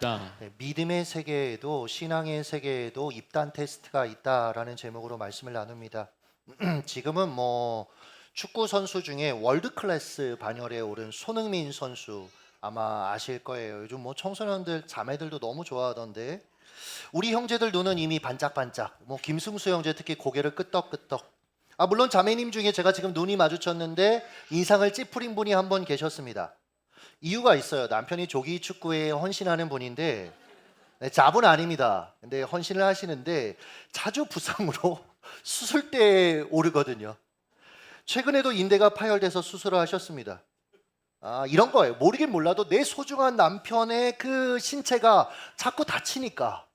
있다. 네, 믿음의 세계에도 신앙의 세계에도 입단 테스트가 있다라는 제목으로 말씀을 나눕니다. 지금은 뭐 축구 선수 중에 월드 클래스 반열에 오른 손흥민 선수 아마 아실 거예요. 요즘 뭐 청소년들 자매들도 너무 좋아하던데 우리 형제들 눈은 이미 반짝반짝. 뭐 김승수 형제 특히 고개를 끄덕끄덕. 아 물론 자매님 중에 제가 지금 눈이 마주쳤는데 인상을 찌푸린 분이 한 분 계셨습니다. 이유가 있어요. 남편이 조기 축구에 헌신하는 분인데 네, 잡은 아닙니다. 근데 헌신을 하시는데 자주 부상으로 수술대에 오르거든요. 최근에도 인대가 파열돼서 수술을 하셨습니다. 아, 이런 거예요. 모르긴 몰라도 내 소중한 남편의 그 신체가 자꾸 다치니까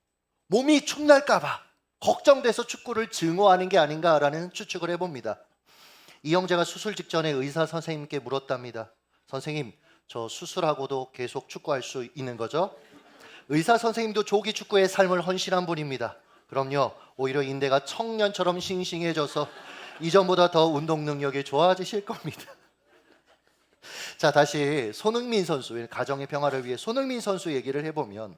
몸이 축날까봐 걱정돼서 축구를 증오하는 게 아닌가라는 추측을 해봅니다. 이 형제가 수술 직전에 의사 선생님께 물었답니다. 선생님, 저 수술하고도 계속 축구할 수 있는 거죠? 의사 선생님도 조기 축구의 삶을 헌신한 분입니다. 그럼요, 오히려 인대가 청년처럼 싱싱해져서 이전보다 더 운동 능력이 좋아지실 겁니다. 자, 다시 손흥민 선수, 가정의 평화를 위해 손흥민 선수 얘기를 해보면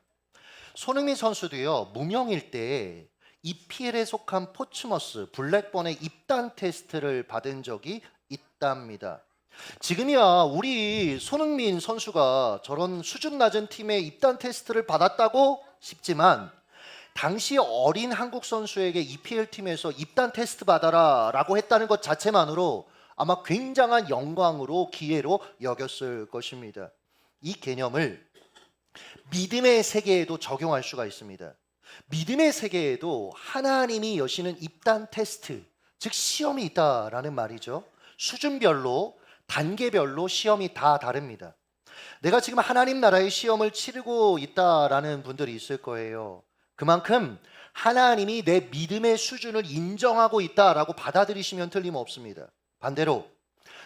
손흥민 선수도요, 무명일 때 EPL에 속한 포츠머스 블랙번의 입단 테스트를 받은 적이 있답니다. 지금이야 우리 손흥민 선수가 저런 수준 낮은 팀의 입단 테스트를 받았다고 싶지만 당시 어린 한국 선수에게 EPL 팀에서 입단 테스트 받아라라고 했다는 것 자체만으로 아마 굉장한 영광으로 기회로 여겼을 것입니다. 이 개념을 믿음의 세계에도 적용할 수가 있습니다. 믿음의 세계에도 하나님이 여시는 입단 테스트, 즉 시험이 있다라는 말이죠. 수준별로 단계별로 시험이 다 다릅니다. 내가 지금 하나님 나라의 시험을 치르고 있다라는 분들이 있을 거예요. 그만큼 하나님이 내 믿음의 수준을 인정하고 있다라고 받아들이시면 틀림없습니다. 반대로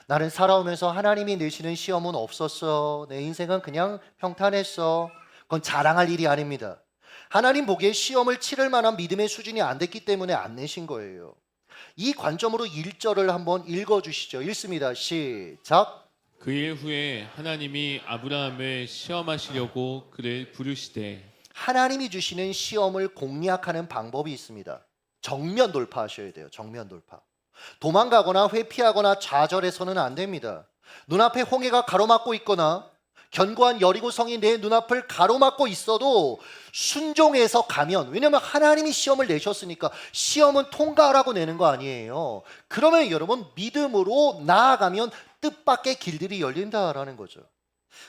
나는 살아오면서 하나님이 내시는 시험은 없었어. 내 인생은 그냥 평탄했어. 그건 자랑할 일이 아닙니다. 하나님 보기에 시험을 치를 만한 믿음의 수준이 안 됐기 때문에 안 내신 거예요. 이 관점으로 1절을 한번 읽어 주시죠. 읽습니다. 시작. 그 일 후에 하나님이 아브라함을 시험하시려고 그를 부르시되 하나님이 주시는 시험을 공략하는 방법이 있습니다. 정면 돌파하셔야 돼요. 정면 돌파. 도망가거나 회피하거나 좌절해서는 안 됩니다. 눈앞에 홍해가 가로막고 있거나 견고한 여리고 성이 내 눈앞을 가로막고 있어도 순종해서 가면 왜냐하면 하나님이 시험을 내셨으니까 시험은 통과하라고 내는 거 아니에요. 그러면 여러분 믿음으로 나아가면 뜻밖의 길들이 열린다라는 거죠.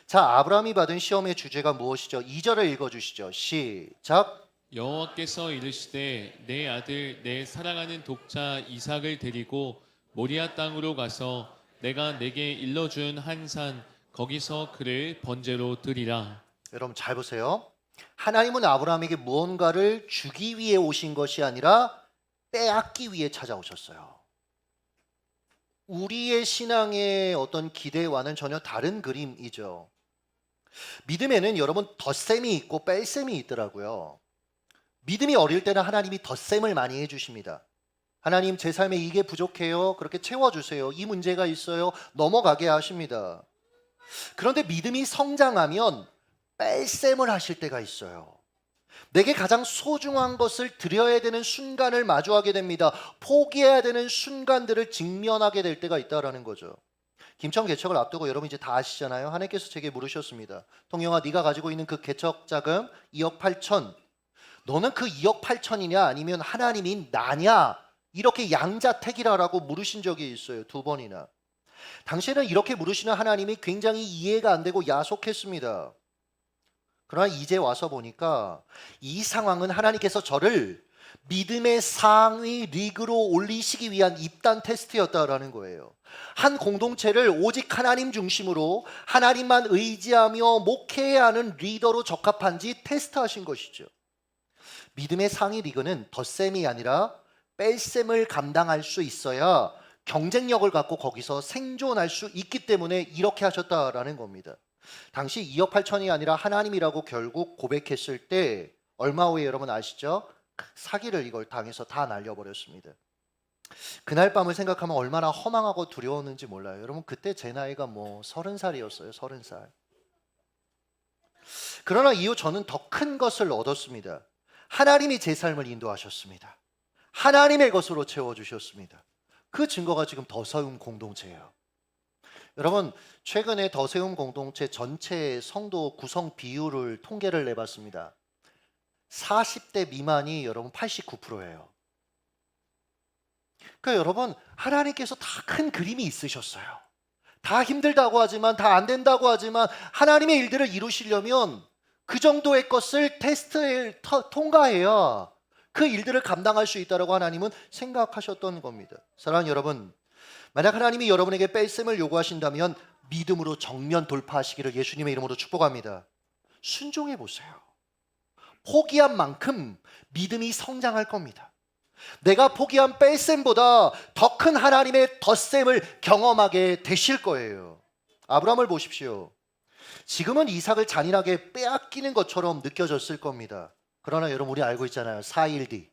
자, 아브라함이 받은 시험의 주제가 무엇이죠? 2절을 읽어 주시죠. 시작. 여호와께서 이르시되 내 아들 내 사랑하는 독자 이삭을 데리고 모리아 땅으로 가서 내가 내게 일러준 한 산 거기서 그를 번제로 드리라. 여러분 잘 보세요. 하나님은 아브라함에게 무언가를 주기 위해 오신 것이 아니라 빼앗기 위해 찾아오셨어요. 우리의 신앙의 어떤 기대와는 전혀 다른 그림이죠. 믿음에는 여러분 덧셈이 있고 뺄셈이 있더라고요. 믿음이 어릴 때는 하나님이 덧셈을 많이 해주십니다. 하나님 제 삶에 이게 부족해요. 그렇게 채워주세요. 이 문제가 있어요. 넘어가게 하십니다. 그런데 믿음이 성장하면 뺄셈을 하실 때가 있어요. 내게 가장 소중한 것을 드려야 되는 순간을 마주하게 됩니다. 포기해야 되는 순간들을 직면하게 될 때가 있다라는 거죠. 김천 개척을 앞두고 여러분 이제 다 아시잖아요. 하나님께서 제게 물으셨습니다. 통영아 네가 가지고 있는 그 개척 자금 2억 8천 너는 그 2억 8천이냐 아니면 하나님이 나냐 이렇게 양자택이라라고 물으신 적이 있어요. 두 번이나. 당시에는 이렇게 물으시는 하나님이 굉장히 이해가 안 되고 야속했습니다. 그러나 이제 와서 보니까 이 상황은 하나님께서 저를 믿음의 상위 리그로 올리시기 위한 입단 테스트였다라는 거예요. 한 공동체를 오직 하나님 중심으로 하나님만 의지하며 목회해야 하는 리더로 적합한지 테스트하신 것이죠. 믿음의 상위 리그는 덧셈이 아니라 뺄셈을 감당할 수 있어야 경쟁력을 갖고 거기서 생존할 수 있기 때문에 이렇게 하셨다라는 겁니다. 당시 2억 8천이 아니라 하나님이라고 결국 고백했을 때 얼마 후에 여러분 아시죠? 사기를 이걸 당해서 다 날려버렸습니다. 그날 밤을 생각하면 얼마나 허망하고 두려웠는지 몰라요. 여러분 그때 제 나이가 뭐 서른 살이었어요. 서른 살. 그러나 이후 저는 더 큰 것을 얻었습니다. 하나님이 제 삶을 인도하셨습니다. 하나님의 것으로 채워주셨습니다. 그 증거가 지금 더세움 공동체예요. 여러분, 최근에 더세움 공동체 전체 성도 구성 비율을 통계를 내봤습니다. 40대 미만이 여러분 89%예요. 그러니까 여러분, 하나님께서 다 큰 그림이 있으셨어요. 다 힘들다고 하지만, 다 안 된다고 하지만, 하나님의 일들을 이루시려면 그 정도의 것을 테스트를 터- 통과해야 그 일들을 감당할 수 있다라고 하나님은 생각하셨던 겁니다. 사랑하는 여러분, 만약 하나님이 여러분에게 뺄셈을 요구하신다면 믿음으로 정면 돌파하시기를 예수님의 이름으로 축복합니다. 순종해 보세요. 포기한 만큼 믿음이 성장할 겁니다. 내가 포기한 뺄셈보다 더 큰 하나님의 덧셈을 경험하게 되실 거예요. 아브라함을 보십시오. 지금은 이삭을 잔인하게 빼앗기는 것처럼 느껴졌을 겁니다. 그러나 여러분 우리 알고 있잖아요. 4일 뒤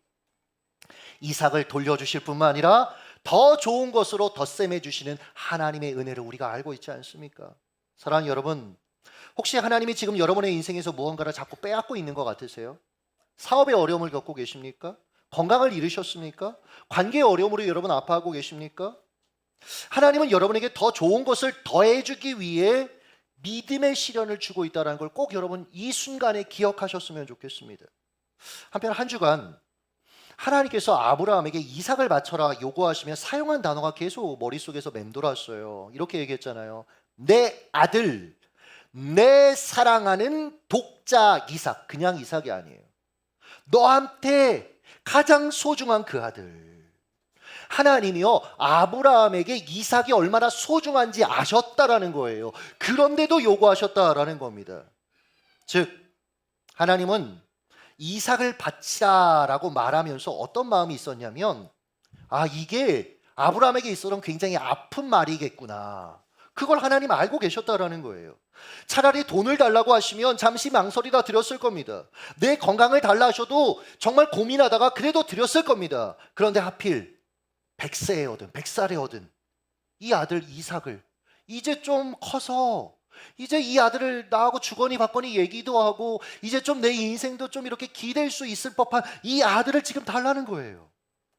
이삭을 돌려주실 뿐만 아니라 더 좋은 것으로 덧셈해 주시는 하나님의 은혜를 우리가 알고 있지 않습니까? 사랑하는 여러분, 혹시 하나님이 지금 여러분의 인생에서 무언가를 자꾸 빼앗고 있는 것 같으세요? 사업에 어려움을 겪고 계십니까? 건강을 잃으셨습니까? 관계의 어려움으로 여러분 아파하고 계십니까? 하나님은 여러분에게 더 좋은 것을 더해주기 위해 믿음의 시련을 주고 있다는 걸 꼭 여러분 이 순간에 기억하셨으면 좋겠습니다. 한편 한 주간 하나님께서 아브라함에게 이삭을 바쳐라 요구하시며 사용한 단어가 계속 머릿속에서 맴돌았어요. 이렇게 얘기했잖아요. 내 아들, 내 사랑하는 독자 이삭. 그냥 이삭이 아니에요. 너한테 가장 소중한 그 아들. 하나님이요 아브라함에게 이삭이 얼마나 소중한지 아셨다라는 거예요. 그런데도 요구하셨다라는 겁니다. 즉 하나님은 이삭을 바치라라고 말하면서 어떤 마음이 있었냐면 아 이게 아브라함에게 있어서는 굉장히 아픈 말이겠구나. 그걸 하나님 알고 계셨다라는 거예요. 차라리 돈을 달라고 하시면 잠시 망설이다 드렸을 겁니다. 내 건강을 달라 하셔도 정말 고민하다가 그래도 드렸을 겁니다. 그런데 하필 100세에 얻은 100살에 얻은 이 아들 이삭을 이제 좀 커서 이제 이 아들을 나하고 주거니 받거니 얘기도 하고 이제 좀 내 인생도 좀 이렇게 기댈 수 있을 법한 이 아들을 지금 달라는 거예요.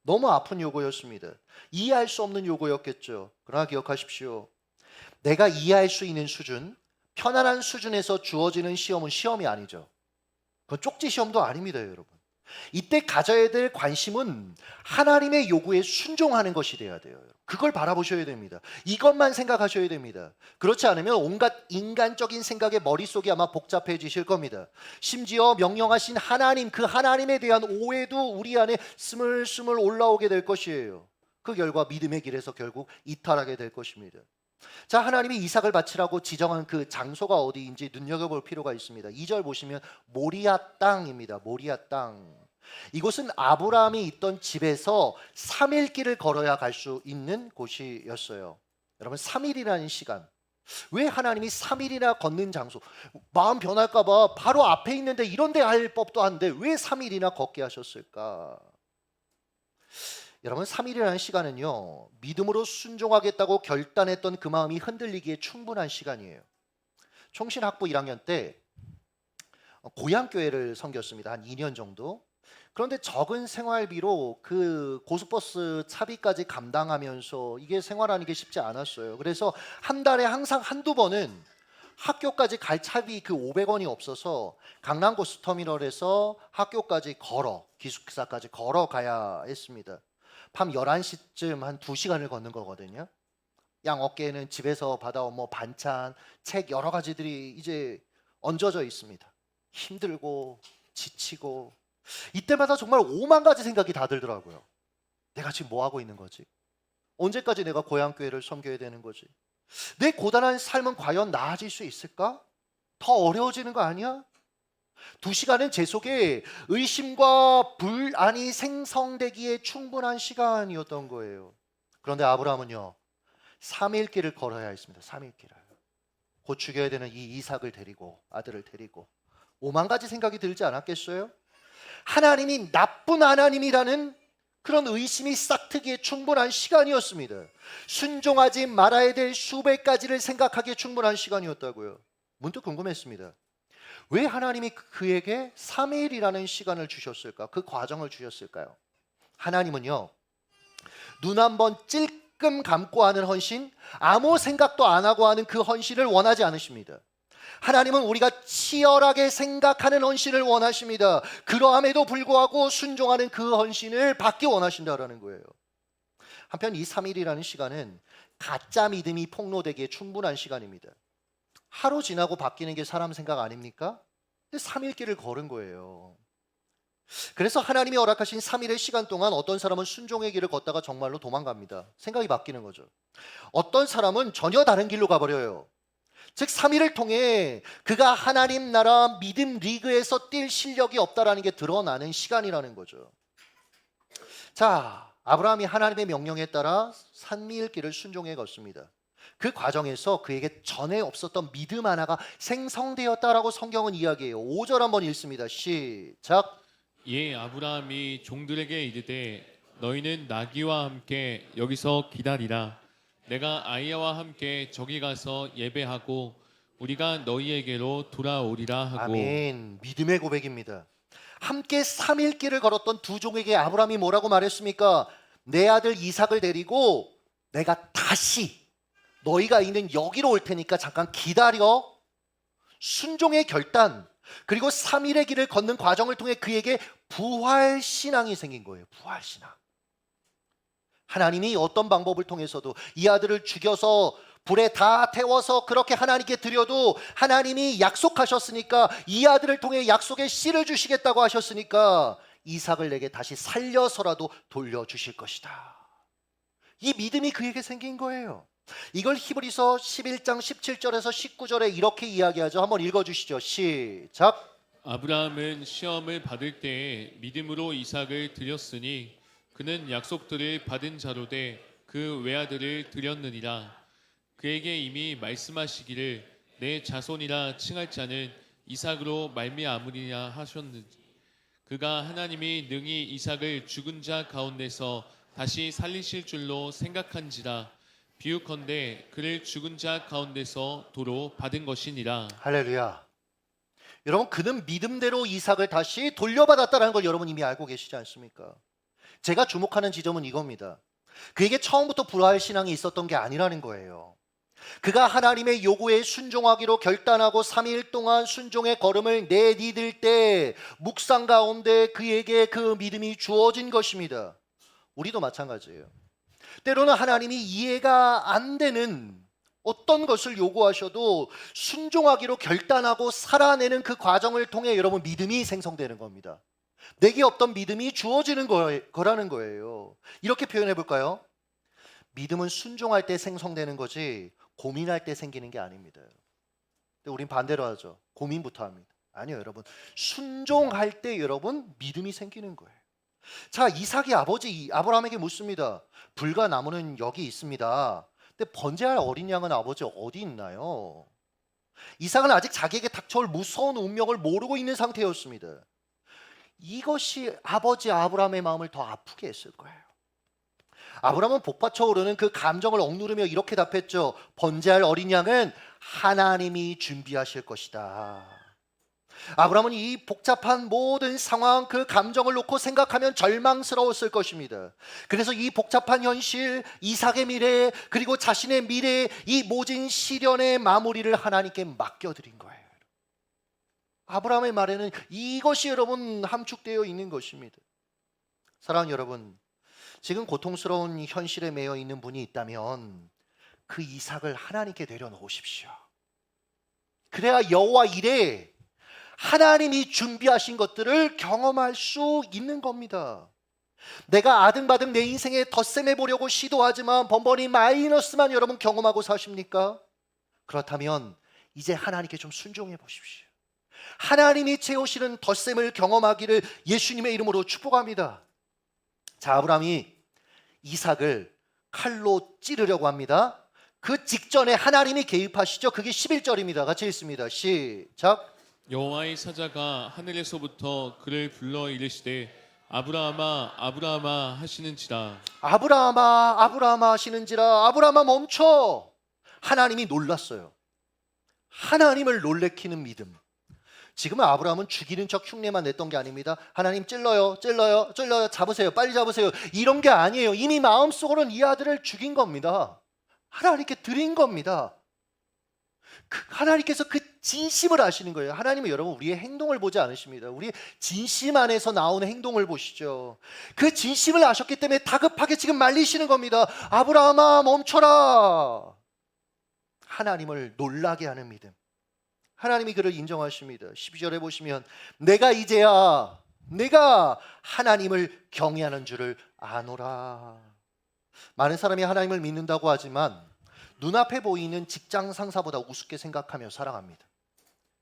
너무 아픈 요구였습니다. 이해할 수 없는 요구였겠죠. 그러나 기억하십시오. 내가 이해할 수 있는 수준, 편안한 수준에서 주어지는 시험은 시험이 아니죠. 그건 쪽지 시험도 아닙니다, 여러분. 이때 가져야 될 관심은 하나님의 요구에 순종하는 것이 돼야 돼요. 그걸 바라보셔야 됩니다. 이것만 생각하셔야 됩니다. 그렇지 않으면 온갖 인간적인 생각에 머릿속이 아마 복잡해지실 겁니다. 심지어 명령하신 하나님, 그 하나님에 대한 오해도 우리 안에 스물스물 올라오게 될 것이에요. 그 결과 믿음의 길에서 결국 이탈하게 될 것입니다. 자, 하나님이 이삭을 바치라고 지정한 그 장소가 어디인지 눈여겨볼 필요가 있습니다. 2절 보시면 모리아 땅입니다. 모리아 땅. 이곳은 아브라함이 있던 집에서 3일 길을 걸어야 갈 수 있는 곳이었어요. 여러분 3일이라는 시간. 왜 하나님이 3일이나 걷는 장소? 마음 변할까 봐 바로 앞에 있는데 이런 데 할 법도 한데 왜 3일이나 걷게 하셨을까? 여러분 3일이라는 시간은요. 믿음으로 순종하겠다고 결단했던 그 마음이 흔들리기에 충분한 시간이에요. 총신학부 1학년 때 고향 교회를 섬겼습니다. 한 2년 정도. 그런데 적은 생활비로 그 고속버스 차비까지 감당하면서 이게 생활하는 게 쉽지 않았어요. 그래서 한 달에 항상 한두 번은 학교까지 갈 차비 그 500원이 없어서 강남 고속터미널에서 학교까지 걸어 기숙사까지 걸어 가야 했습니다. 밤 11시쯤 한 2시간을 걷는 거거든요. 양 어깨에는 집에서 받아온 뭐 반찬, 책 여러 가지들이 이제 얹어져 있습니다. 힘들고 지치고 이때마다 정말 오만 가지 생각이 다 들더라고요. 내가 지금 뭐 하고 있는 거지? 언제까지 내가 고향 교회를 섬겨야 되는 거지? 내 고단한 삶은 과연 나아질 수 있을까? 더 어려워지는 거 아니야? 두 시간은 제 속에 의심과 불안이 생성되기에 충분한 시간이었던 거예요. 그런데 아브라함은요, 3일 길을 걸어야 했습니다. 3일 길을. 곧 죽여야 되는 이 이삭을 데리고 아들을 데리고 오만 가지 생각이 들지 않았겠어요? 하나님이 나쁜 하나님이라는 그런 의심이 싹트기에 충분한 시간이었습니다. 순종하지 말아야 될 수백 가지를 생각하기에 충분한 시간이었다고요. 문득 궁금했습니다. 왜 하나님이 그에게 3일이라는 시간을 주셨을까? 그 과정을 주셨을까요? 하나님은요. 눈 한번 찔끔 감고 하는 헌신, 아무 생각도 안 하고 하는 그 헌신을 원하지 않으십니다. 하나님은 우리가 치열하게 생각하는 헌신을 원하십니다. 그러함에도 불구하고 순종하는 그 헌신을 받기 원하신다라는 거예요. 한편 이 3일이라는 시간은 가짜 믿음이 폭로되기에 충분한 시간입니다. 하루 지나고 바뀌는 게 사람 생각 아닙니까? 근데 3일 길을 걸은 거예요. 그래서 하나님이 허락하신 3일의 시간 동안 어떤 사람은 순종의 길을 걷다가 정말로 도망갑니다. 생각이 바뀌는 거죠. 어떤 사람은 전혀 다른 길로 가버려요. 즉 3일을 통해 그가 하나님 나라 믿음 리그에서 뛸 실력이 없다라는 게 드러나는 시간이라는 거죠. 자, 아브라함이 하나님의 명령에 따라 산미일 길을 순종해 걷습니다. 그 과정에서 그에게 전에 없었던 믿음 하나가 생성되었다라고 성경은 이야기해요. 5절 한번 읽습니다. 시작. 예 아브라함이 종들에게 이르되 너희는 나귀와 함께 여기서 기다리라 내가 아이야와 함께 저기 가서 예배하고 우리가 너희에게로 돌아오리라 하고 아멘. 믿음의 고백입니다. 함께 3일 길을 걸었던 두 종에게 아브라함이 뭐라고 말했습니까? 내 아들 이삭을 데리고 내가 다시 너희가 있는 여기로 올 테니까 잠깐 기다려. 순종의 결단 그리고 3일의 길을 걷는 과정을 통해 그에게 부활 신앙이 생긴 거예요. 부활 신앙. 하나님이 어떤 방법을 통해서도 이 아들을 죽여서 불에 다 태워서 그렇게 하나님께 드려도 하나님이 약속하셨으니까 이 아들을 통해 약속의 씨를 주시겠다고 하셨으니까 이삭을 내게 다시 살려서라도 돌려주실 것이다. 이 믿음이 그에게 생긴 거예요. 이걸 히브리서 11장 17절에서 19절에 이렇게 이야기하죠. 한번 읽어 주시죠. 시작. 아브라함은 시험을 받을 때에 믿음으로 이삭을 드렸으니 그는 약속들을 받은 자로 돼그 외아들을 드렸느니라 그에게 이미 말씀하시기를 내 자손이라 칭할 자는 이삭으로 말미암으리라 하셨는지 그가 하나님이 능히 이삭을 죽은 자 가운데서 다시 살리실 줄로 생각한지라 비유컨대 그를 죽은 자 가운데서 도로 받은 것이니라 할렐루야. 여러분 그는 믿음대로 이삭을 다시 돌려받았다는 걸 여러분 이미 알고 계시지 않습니까? 제가 주목하는 지점은 이겁니다. 그에게 처음부터 불화의 신앙이 있었던 게 아니라는 거예요. 그가 하나님의 요구에 순종하기로 결단하고 3일 동안 순종의 걸음을 내디딜 때 묵상 가운데 그에게 그 믿음이 주어진 것입니다. 우리도 마찬가지예요. 때로는 하나님이 이해가 안 되는 어떤 것을 요구하셔도 순종하기로 결단하고 살아내는 그 과정을 통해 여러분 믿음이 생성되는 겁니다. 내게 없던 믿음이 주어지는 거, 거라는 거예요. 이렇게 표현해 볼까요? 믿음은 순종할 때 생성되는 거지 고민할 때 생기는 게 아닙니다. 근데 우린 반대로 하죠. 고민부터 합니다. 아니요, 여러분. 순종할 때 여러분 믿음이 생기는 거예요. 자, 이삭이 아버지 아브라함에게 묻습니다. 불과 나무는 여기 있습니다. 근데 번제할 어린 양은 아버지 어디 있나요? 이삭은 아직 자기에게 닥쳐올 무서운 운명을 모르고 있는 상태였습니다. 이것이 아버지 아브라함의 마음을 더 아프게 했을 거예요. 아브라함은 복받쳐 오르는 그 감정을 억누르며 이렇게 답했죠. 번제할 어린 양은 하나님이 준비하실 것이다. 아브라함은 이 복잡한 모든 상황, 그 감정을 놓고 생각하면 절망스러웠을 것입니다. 그래서 이 복잡한 현실, 이삭의 미래, 그리고 자신의 미래, 이 모진 시련의 마무리를 하나님께 맡겨드린 거예요. 아브라함의 말에는 이것이 여러분 함축되어 있는 것입니다. 사랑하는 여러분, 지금 고통스러운 현실에 매여 있는 분이 있다면 그 이삭을 하나님께 내려놓으십시오. 그래야 여호와 이래 하나님이 준비하신 것들을 경험할 수 있는 겁니다. 내가 아등바등 내 인생에 덧셈해 보려고 시도하지만 번번이 마이너스만 여러분 경험하고 사십니까? 그렇다면 이제 하나님께 좀 순종해 보십시오. 하나님이 채우시는 덧셈을 경험하기를 예수님의 이름으로 축복합니다. 자, 아브라함이 이삭을 칼로 찌르려고 합니다. 그 직전에 하나님이 개입하시죠. 그게 11절입니다. 같이 읽습니다. 시작. 여호와의 사자가 하늘에서부터 그를 불러 이르시되 아브라함아 아브라함아 하시는지라 아브라함아 아브라함아 하시는지라 아브라함아 멈춰 하나님이 놀랐어요 하나님을 놀래키는 믿음 지금은 아브라함은 죽이는 척 흉내만 냈던 게 아닙니다. 하나님 찔러요, 찔러요, 찔러요, 잡으세요, 빨리 잡으세요. 이런 게 아니에요. 이미 마음속으로는 이 아들을 죽인 겁니다. 하나님께 드린 겁니다. 그 하나님께서 그 진심을 아시는 거예요. 하나님은 여러분 우리의 행동을 보지 않으십니다. 우리 진심 안에서 나오는 행동을 보시죠. 그 진심을 아셨기 때문에 다급하게 지금 말리시는 겁니다. 아브라함아 멈춰라. 하나님을 놀라게 하는 믿음. 하나님이 그를 인정하십니다. 12절에 보시면 내가 이제야 내가 하나님을 경외하는 줄을 아노라. 많은 사람이 하나님을 믿는다고 하지만 눈앞에 보이는 직장 상사보다 우습게 생각하며 살아갑니다.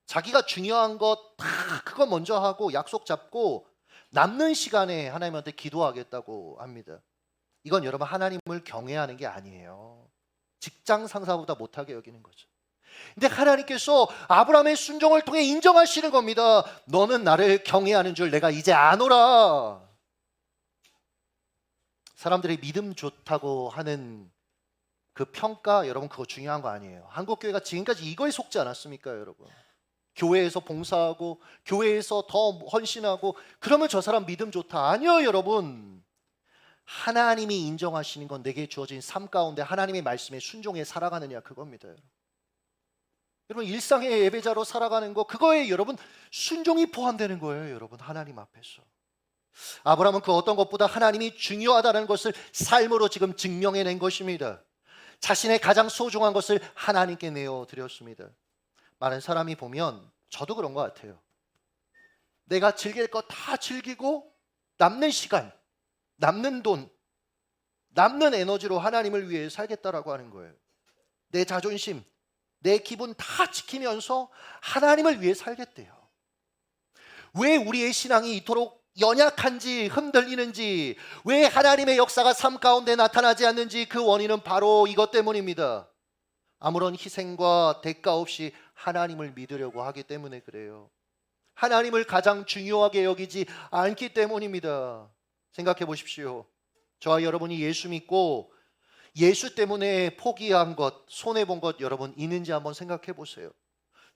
자기가 중요한 것 다 그거 먼저 하고 약속 잡고 남는 시간에 하나님한테 기도하겠다고 합니다. 이건 여러분 하나님을 경외하는 게 아니에요. 직장 상사보다 못하게 여기는 거죠. 근데 하나님께서 아브라함의 순종을 통해 인정하시는 겁니다. 너는 나를 경외하는 줄 내가 이제 아노라. 사람들이 믿음 좋다고 하는 그 평가 여러분 그거 중요한 거 아니에요. 한국 교회가 지금까지 이거에 속지 않았습니까, 여러분? 교회에서 봉사하고 교회에서 더 헌신하고 그러면 저 사람 믿음 좋다. 아니요, 여러분. 하나님이 인정하시는 건 내게 주어진 삶 가운데 하나님의 말씀에 순종해 살아가느냐 그겁니다. 여러분. 여러분 일상의 예배자로 살아가는 거 그거에 여러분 순종이 포함되는 거예요, 여러분 하나님 앞에서. 아브라함은 그 어떤 것보다 하나님이 중요하다는 것을 삶으로 지금 증명해낸 것입니다. 자신의 가장 소중한 것을 하나님께 내어 드렸습니다. 많은 사람이 보면 저도 그런 것 같아요. 내가 즐길 거 다 즐기고 남는 시간, 남는 돈, 남는 에너지로 하나님을 위해 살겠다라고 하는 거예요. 내 자존심, 내 기분 다 지키면서 하나님을 위해 살겠대요. 왜 우리의 신앙이 이토록 연약한지 흔들리는지 왜 하나님의 역사가 삶 가운데 나타나지 않는지 그 원인은 바로 이것 때문입니다. 아무런 희생과 대가 없이 하나님을 믿으려고 하기 때문에 그래요. 하나님을 가장 중요하게 여기지 않기 때문입니다. 생각해 보십시오. 저와 여러분이 예수 믿고 예수 때문에 포기한 것, 손해본 것 여러분 있는지 한번 생각해 보세요.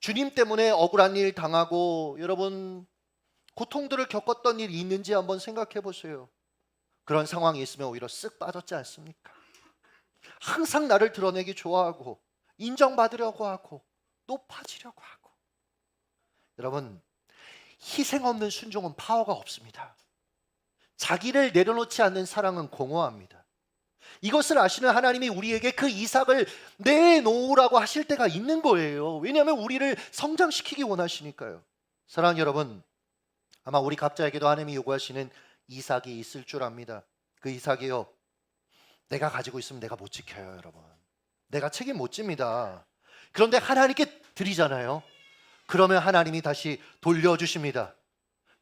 주님 때문에 억울한 일 당하고 여러분 고통들을 겪었던 일이 있는지 한번 생각해 보세요. 그런 상황이 있으면 오히려 쓱 빠졌지 않습니까? 항상 나를 드러내기 좋아하고 인정받으려고 하고 높아지려고 하고 여러분 희생 없는 순종은 파워가 없습니다. 자기를 내려놓지 않는 사랑은 공허합니다. 이것을 아시는 하나님이 우리에게 그 이삭을 내놓으라고 하실 때가 있는 거예요. 왜냐하면 우리를 성장시키기 원하시니까요. 사랑하는 여러분, 아마 우리 각자에게도 하나님이 요구하시는 이삭이 있을 줄 압니다. 그 이삭이요. 내가 가지고 있으면 내가 못 지켜요, 여러분. 내가 책임 못 집니다. 그런데 하나님께 드리잖아요. 그러면 하나님이 다시 돌려주십니다.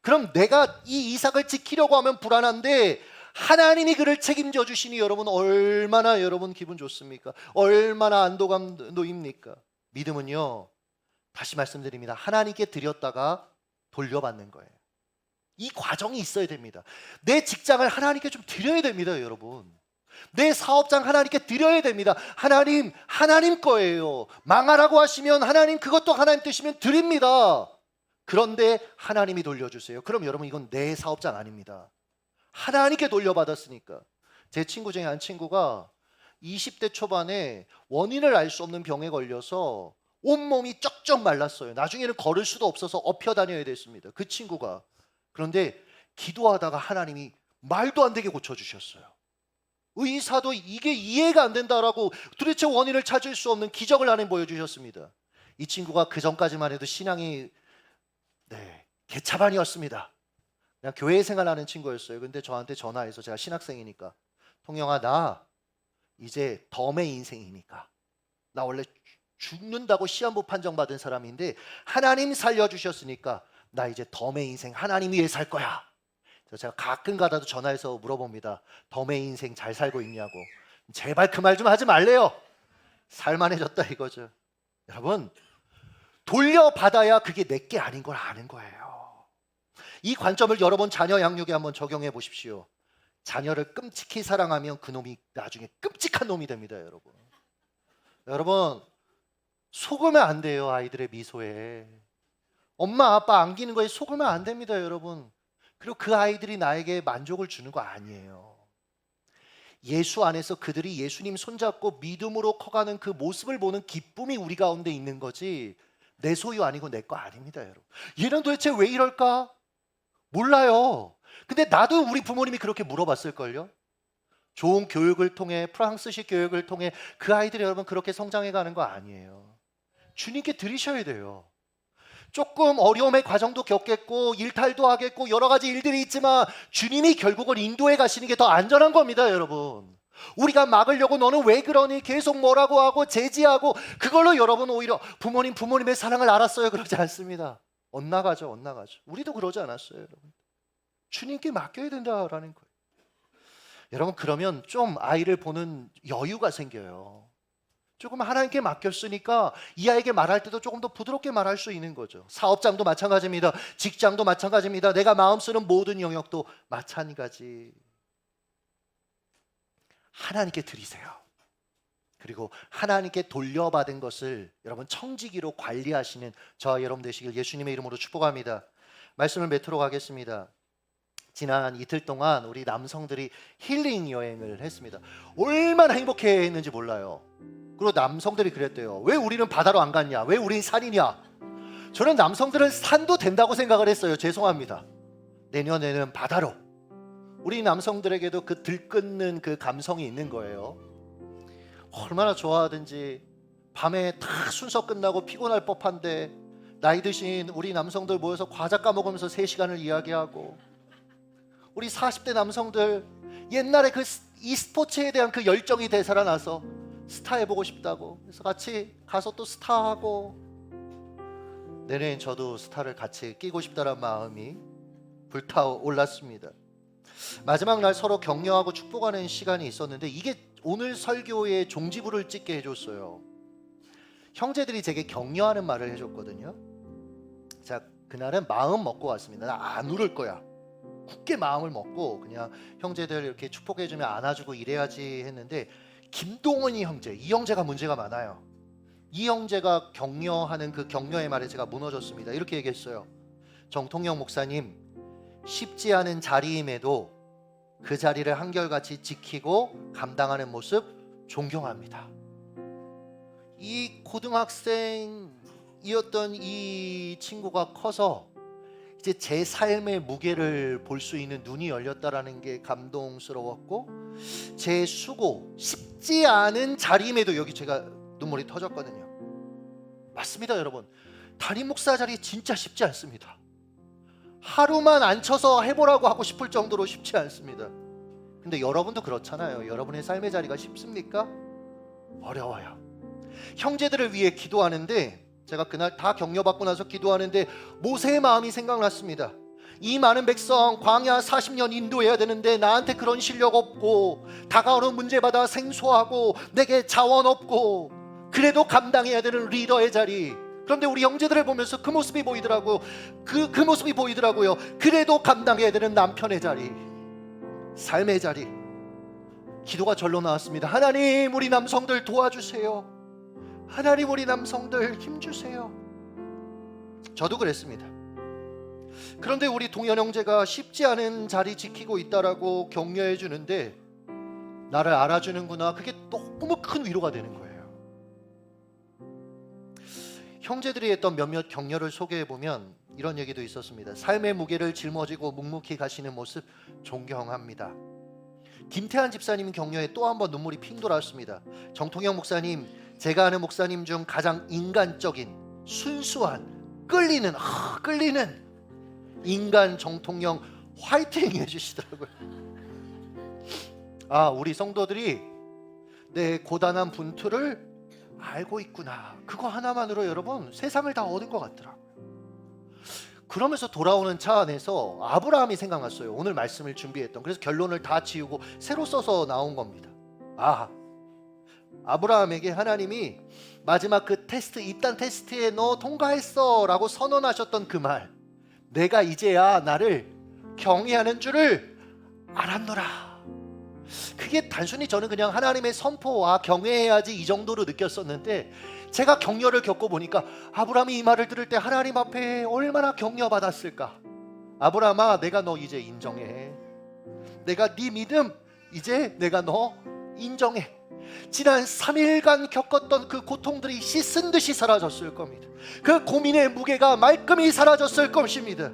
그럼 내가 이 이삭을 지키려고 하면 불안한데 하나님이 그를 책임져 주시니 여러분 얼마나 여러분 기분 좋습니까? 얼마나 안도감 놓입니까? 믿음은요. 다시 말씀드립니다. 하나님께 드렸다가 돌려받는 거예요. 이 과정이 있어야 됩니다. 내 직장을 하나님께 좀 드려야 됩니다, 여러분. 내 사업장 하나님께 드려야 됩니다. 하나님, 하나님 거예요. 망하라고 하시면 하나님 그것도 하나님 뜻이면 드립니다. 그런데 하나님이 돌려주세요. 그럼 여러분 이건 내 사업장 아닙니다. 하나님께 돌려받았으니까. 제 친구 중에 한 친구가 20대 초반에 원인을 알 수 없는 병에 걸려서 온몸이 쩍쩍 말랐어요. 나중에는 걸을 수도 없어서 업혀 다녀야 됐습니다. 그 친구가. 그런데 기도하다가 하나님이 말도 안 되게 고쳐주셨어요. 의사도 이게 이해가 안 된다라고 도대체 원인을 찾을 수 없는 기적을 하나님 보여주셨습니다. 이 친구가 그 전까지만 해도 신앙이 네, 개차반이었습니다. 그냥 교회 생활하는 친구였어요. 근데 저한테 전화해서 제가 신학생이니까 통영아 나 이제 덤의 인생이니까 나 원래 죽는다고 시한부 판정받은 사람인데 하나님 살려주셨으니까 나 이제 덤의 인생 하나님 위해 살 거야. 제가 가끔 가다도 전화해서 물어봅니다. 덤의 인생 잘 살고 있냐고. 제발 그 말 좀 하지 말래요. 살만해졌다 이거죠. 여러분 돌려받아야 그게 내게 아닌 걸 아는 거예요. 이 관점을 여러 번 자녀 양육에 한번 적용해 보십시오. 자녀를 끔찍히 사랑하면 그 놈이 나중에 끔찍한 놈이 됩니다, 여러분. 여러분 속으면 안 돼요, 아이들의 미소에. 엄마 아빠 안기는 거에 속으면 안 됩니다, 여러분. 그리고 그 아이들이 나에게 만족을 주는 거 아니에요. 예수 안에서 그들이 예수님 손잡고 믿음으로 커가는 그 모습을 보는 기쁨이 우리 가운데 있는 거지 내 소유 아니고 내 거 아닙니다, 여러분. 얘는 도대체 왜 이럴까? 몰라요. 근데 나도 우리 부모님이 그렇게 물어봤을걸요. 좋은 교육을 통해 프랑스식 교육을 통해 그 아이들이 여러분 그렇게 성장해 가는 거 아니에요. 주님께 드리셔야 돼요. 조금 어려움의 과정도 겪겠고 일탈도 하겠고 여러 가지 일들이 있지만 주님이 결국은 인도해 가시는 게 더 안전한 겁니다, 여러분. 우리가 막으려고 너는 왜 그러니 계속 뭐라고 하고 제지하고 그걸로 여러분 오히려 부모님 부모님의 사랑을 알았어요 그러지 않습니다. 엇나가죠, 엇나가죠. 우리도 그러지 않았어요, 여러분. 주님께 맡겨야 된다라는 거예요. 여러분 그러면 좀 아이를 보는 여유가 생겨요. 조금 하나님께 맡겼으니까 이 아이에게 말할 때도 조금 더 부드럽게 말할 수 있는 거죠. 사업장도 마찬가지입니다. 직장도 마찬가지입니다. 내가 마음 쓰는 모든 영역도 마찬가지. 하나님께 드리세요. 그리고 하나님께 돌려받은 것을 여러분 청지기로 관리하시는 저와 여러분 되시길 예수님의 이름으로 축복합니다. 말씀을 맺도록 하겠습니다. 지난 이틀 동안 우리 남성들이 힐링 여행을 했습니다. 얼마나 행복해 했는지 몰라요. 그리고 남성들이 그랬대요. 왜 우리는 바다로 안 갔냐? 왜 우리는 산이냐? 저는 남성들은 산도 된다고 생각을 했어요. 죄송합니다. 내년에는 바다로. 우리 남성들에게도 그 들끓는 그 감성이 있는 거예요. 얼마나 좋아하든지 밤에 다 순서 끝나고 피곤할 법한데 나이 드신 우리 남성들 모여서 과자 까먹으면서 3시간을 이야기하고 우리 40대 남성들 옛날에 그 이 스포츠에 대한 그 열정이 되살아나서 스타 해보고 싶다고 그래서 같이 가서 또 스타하고 내년엔 저도 스타를 같이 끼고 싶다는 마음이 불타올랐습니다. 마지막 날 서로 격려하고 축복하는 시간이 있었는데 이게 오늘 설교의 종지부를 찍게 해줬어요. 형제들이 제게 격려하는 말을 해줬거든요. 자 그날은 마음 먹고 왔습니다. 나 안 울을 거야. 굳게 마음을 먹고 그냥 형제들 이렇게 축복해주면 안아주고 이래야지 했는데 김동원이 형제 이 형제가 문제가 많아요. 이 형제가 격려하는 그 격려의 말에 제가 무너졌습니다. 이렇게 얘기했어요. 정통영 목사님 쉽지 않은 자리임에도 그 자리를 한결같이 지키고 감당하는 모습 존경합니다. 이 고등학생이었던 이 친구가 커서 이제 제 삶의 무게를 볼 수 있는 눈이 열렸다라는 게 감동스러웠고 제 수고 쉽지 않은 자리임에도 여기 제가 눈물이 터졌거든요. 맞습니다, 여러분. 담임 목사 자리 진짜 쉽지 않습니다. 하루만 앉혀서 해보라고 하고 싶을 정도로 쉽지 않습니다. 근데 여러분도 그렇잖아요. 여러분의 삶의 자리가 쉽습니까? 어려워요. 형제들을 위해 기도하는데 제가 그날 다 격려받고 나서 기도하는데 모세의 마음이 생각났습니다. 이 많은 백성 광야 40년 인도해야 되는데 나한테 그런 실력 없고 다가오는 문제마다 생소하고 내게 자원 없고 그래도 감당해야 되는 리더의 자리. 그런데 우리 형제들을 보면서 그 모습이 보이더라고. 그, 그 모습이 보이더라고요. 그래도 감당해야 되는 남편의 자리 삶의 자리. 기도가 절로 나왔습니다. 하나님 우리 남성들 도와주세요. 하나님 우리 남성들 힘주세요. 저도 그랬습니다 그런데 우리 동현 형제가 쉽지 않은 자리 지키고 있다라고 격려해 주는데 나를 알아주는구나 그게 너무 큰 위로가 되는 거예요 형제들이 했던 몇몇 격려를 소개해 보면 이런 얘기도 있었습니다. 삶의 무게를 짊어지고 묵묵히 가시는 모습 존경합니다. 김태한 집사님 격려에 또 한 번 눈물이 핑 돌았습니다. 정통영 목사님, 제가 아는 목사님 중 가장 인간적인 순수한 끌리는 아, 끌리는 인간 정통영 화이팅 해주시더라고요. 아 우리 성도들이 내 고단한 분투를 알고 있구나. 그거 하나만으로 여러분 세상을 다 얻은 것 같더라고요. 그러면서 돌아오는 차 안에서 아브라함이 생각났어요. 오늘 말씀을 준비했던. 그래서 결론을 다 지우고 새로 써서 나온 겁니다. 아, 아브라함에게 하나님이 마지막 그 테스트 입단 테스트에 너 통과했어 라고 선언하셨던 그 말. 내가 이제야 나를 경외하는 줄을 알았노라. 그게 단순히 저는 그냥 하나님의 선포와 경외해야지 이 정도로 느꼈었는데 제가 격려를 겪고 보니까 아브라함이 이 말을 들을 때 하나님 앞에 얼마나 격려받았을까. 아브라함아 내가 너 이제 인정해. 내가 네 믿음 이제 내가 너 인정해. 지난 3일간 겪었던 그 고통들이 씻은 듯이 사라졌을 겁니다. 그 고민의 무게가 말끔히 사라졌을 것입니다.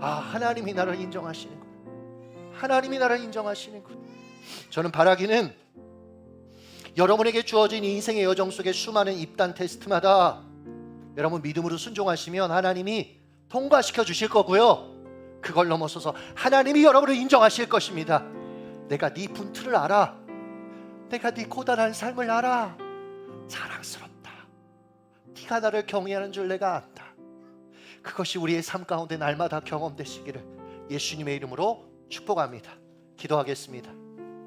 아 하나님이 나를 인정하시는구나. 하나님이 나를 인정하시는구나. 저는 바라기는 여러분에게 주어진 인생의 여정 속에 수많은 입단 테스트마다 여러분 믿음으로 순종하시면 하나님이 통과시켜 주실 거고요. 그걸 넘어서서 하나님이 여러분을 인정하실 것입니다. 내가 네 분투를 알아. 내가 네 고단한 삶을 알아. 자랑스럽다. 네가 나를 경외하는 줄 내가 안다. 그것이 우리의 삶 가운데 날마다 경험되시기를 예수님의 이름으로 축복합니다. 기도하겠습니다.